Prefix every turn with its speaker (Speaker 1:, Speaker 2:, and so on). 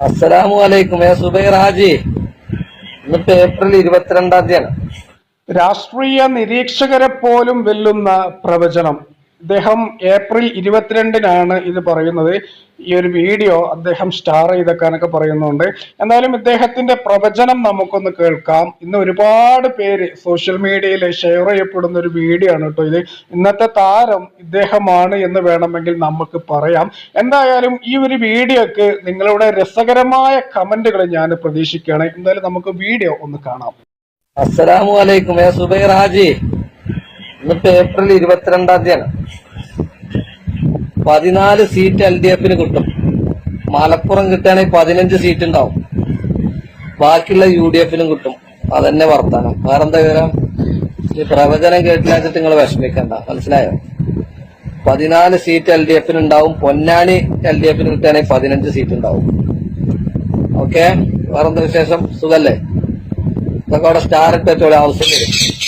Speaker 1: അസ്സലാമു അലൈക്കും ഏ സുബൈർ ഇന്നിപ്പോ ഏപ്രിൽ ഇരുപത്തിരണ്ടാം തീയതിയാണ്.
Speaker 2: രാഷ്ട്രീയ നിരീക്ഷകരെ പോലും വെല്ലുന്ന പ്രവചനം. ഇദ്ദേഹം ഏപ്രിൽ ഇരുപത്തിരണ്ടിനാണ് ഇത് പറയുന്നത്. ഈ ഒരു വീഡിയോ അദ്ദേഹം സ്റ്റാർ ചെയ്തേക്കാനൊക്കെ പറയുന്നുണ്ട്. എന്നാലും ഇദ്ദേഹത്തിന്റെ പ്രവചനം നമുക്കൊന്ന് കേൾക്കാം. ഇന്ന് ഒരുപാട് പേര് സോഷ്യൽ മീഡിയയിൽ ഷെയർ ചെയ്യപ്പെടുന്ന ഒരു വീഡിയോ ആണ് കേട്ടോ ഇത്. ഇന്നത്തെ താരം ഇദ്ദേഹമാണ് എന്ന് വേണമെങ്കിൽ നമുക്ക് പറയാം. എന്തായാലും ഈ ഒരു വീഡിയോക്ക് നിങ്ങളുടെ രസകരമായ കമന്റുകൾ ഞാൻ പ്രതീക്ഷിക്കുകയാണ്. എന്തായാലും നമുക്ക് വീഡിയോ ഒന്ന് കാണാം.
Speaker 1: അസ്സലാമു അലൈക്കും. ഇന്നിപ്പോ ഏപ്രിൽ ഇരുപത്തിരണ്ടാം തീയതിയാണ്. പതിനാല് സീറ്റ് എൽ ഡി എഫിന് കിട്ടും. മലപ്പുറം കിട്ടുകയാണെങ്കിൽ പതിനഞ്ച് സീറ്റ് ഉണ്ടാവും. ബാക്കിയുള്ള യു ഡി എഫിനും കിട്ടും. അതന്നെ വർത്താനം. വേറെന്താ വിവരം? ഈ പ്രവചനം കേട്ടില്ലാച്ചിട്ട് നിങ്ങൾ വിഷമിക്കണ്ട. മനസ്സിലായോ? പതിനാല് സീറ്റ് എൽ ഡി എഫിന് ഉണ്ടാവും. പൊന്നാനി എൽ ഡി എഫിന് കിട്ടുകയാണെങ്കിൽ പതിനഞ്ച് സീറ്റ് ഉണ്ടാവും. ഓക്കെ? വേറെന്താ വിശേഷം? സുഖല്ലേ? ഇതൊക്കെ അവിടെ സ്റ്റാർ ഇട്ടോളെ ആവശ്യം വരും.